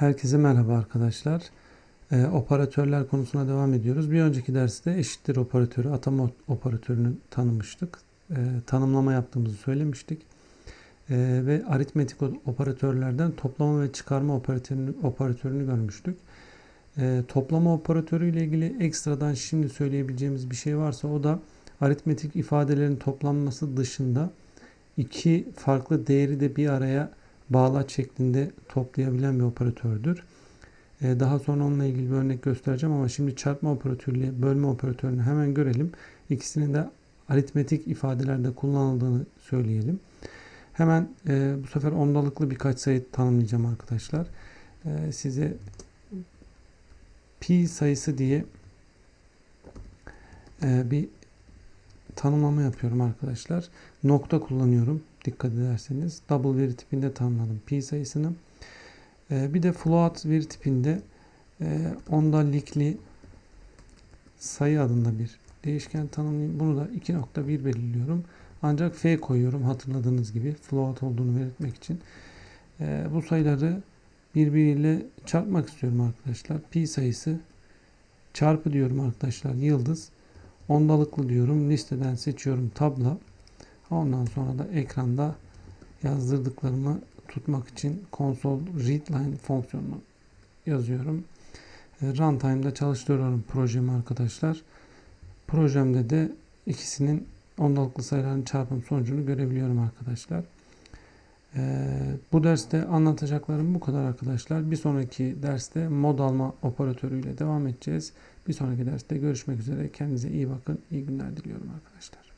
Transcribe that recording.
Herkese merhaba arkadaşlar. Ee, operatörler konusuna devam ediyoruz. Bir önceki derste eşittir operatörü, atama operatörünü tanımıştık. Ee, tanımlama yaptığımızı söylemiştik. Ee, ve aritmetik operatörlerden toplama ve çıkarma operatörünü, operatörünü görmüştük. Ee, toplama operatörü ile ilgili ekstradan şimdi söyleyebileceğimiz bir şey varsa o da aritmetik ifadelerin toplanması dışında iki farklı değeri de bir araya bağlaç şeklinde toplayabilen bir operatördür. Ee, Daha sonra onunla ilgili bir örnek göstereceğim ama şimdi çarpma operatörüyle bölme operatörünü hemen görelim. İkisinin de aritmetik ifadelerde kullanıldığını söyleyelim. Hemen e, bu sefer ondalıklı birkaç sayı tanımlayacağım arkadaşlar. E, size pi sayısı diye e, bir tanımlama yapıyorum arkadaşlar. Nokta kullanıyorum. Dikkat ederseniz double veri tipinde tanımladım pi sayısını. Ee, bir de float veri tipinde e, ondalikli sayı adında bir değişken tanımlayayım. Bunu da 2.1 belirliyorum. Ancak f koyuyorum hatırladığınız gibi float olduğunu belirtmek için. Ee, bu sayıları birbiriyle çarpmak istiyorum arkadaşlar. Pi sayısı çarpı diyorum arkadaşlar yıldız. Ondalıklı diyorum. Listeden seçiyorum tabla. Ondan sonra da ekranda yazdırdıklarımı tutmak için console readline fonksiyonunu yazıyorum. E, Runtime'da çalıştırıyorum projemi arkadaşlar. Projemde de ikisinin ondalıklı sayıların çarpım sonucunu görebiliyorum arkadaşlar. E, bu derste anlatacaklarım bu kadar arkadaşlar. Bir sonraki derste mod alma operatörüyle devam edeceğiz. Bir sonraki derste görüşmek üzere. Kendinize iyi bakın. İyi günler diliyorum arkadaşlar.